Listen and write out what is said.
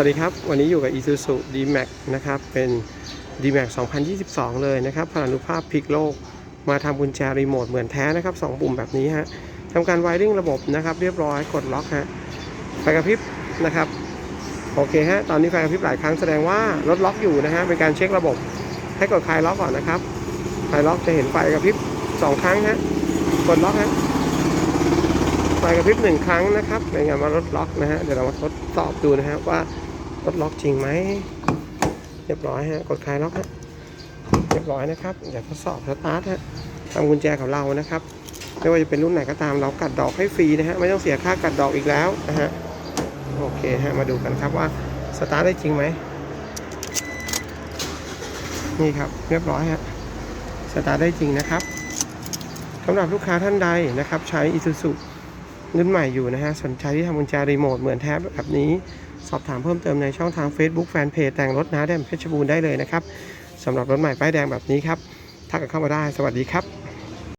วัสดีครับ วันนี้อยู่กับ Isuzu D-Max นะครับ เป็น D-Max 2022 เลยนะครับพลานุภาพพลิกโลก มาทำกุญแจรีโมทเหมือนแท้นะครับ 2 ปุ่มแบบนี้ฮะทำการไวริ่งระบบนะครับ เรียบร้อยกดล็อกฮะไฟกระพริบนะครับ โอเคฮะ ตอนนี้ไฟกระพริบหลายครั้งแสดงว่ารถล็อกอยู่นะฮะ เป็นการเช็คระบบ ให้กดคลายล็อกก่อนนะครับ คลายล็อกจะเห็นไฟกระพริบ 2 ครั้งฮะ กดล็อกฮะ ไฟกระพริบหนึ่งครั้งนะครับเป็นไงว่ารถล็อกนะฮะ เดี๋ยวเรามาทดสอบดูนะฮะว่า รถล็อกจริงไหม เรียบร้อยฮะ กดคลายล็อกฮะ เรียบร้อยนะครับ เดี๋ยวทดสอบสตาร์ทฮะทำกุญแจของเรานะครับ ไม่ว่าจะเป็นรุ่นไหนก็ตามเรากัดดอกให้ฟรีนะฮะ ไม่ต้องเสียค่ากัดดอกอีกแล้วนะฮะ โอเคฮะ มาดูกันครับว่าสตาร์ทได้จริงไหม นี่ครับ เรียบร้อยฮะ สตาร์ทได้จริงนะครับสำหรับลูกค้าท่านใดนะครับใช้ Isuzu รุ่นใหม่อยู่นะฮะ สนใจที่ทำกุญแจรีโมทเหมือนแท้แบบนี้ สอบถามเพิ่มเติมในช่องทาง Facebook แฟนเพจแต่งรถนะแดมเพชรบูรณ์ได้เลยนะครับสำหรับรถใหม่ป้ายแดงแบบนี้ครับทักกันเข้ามาได้ สวัสดีครับ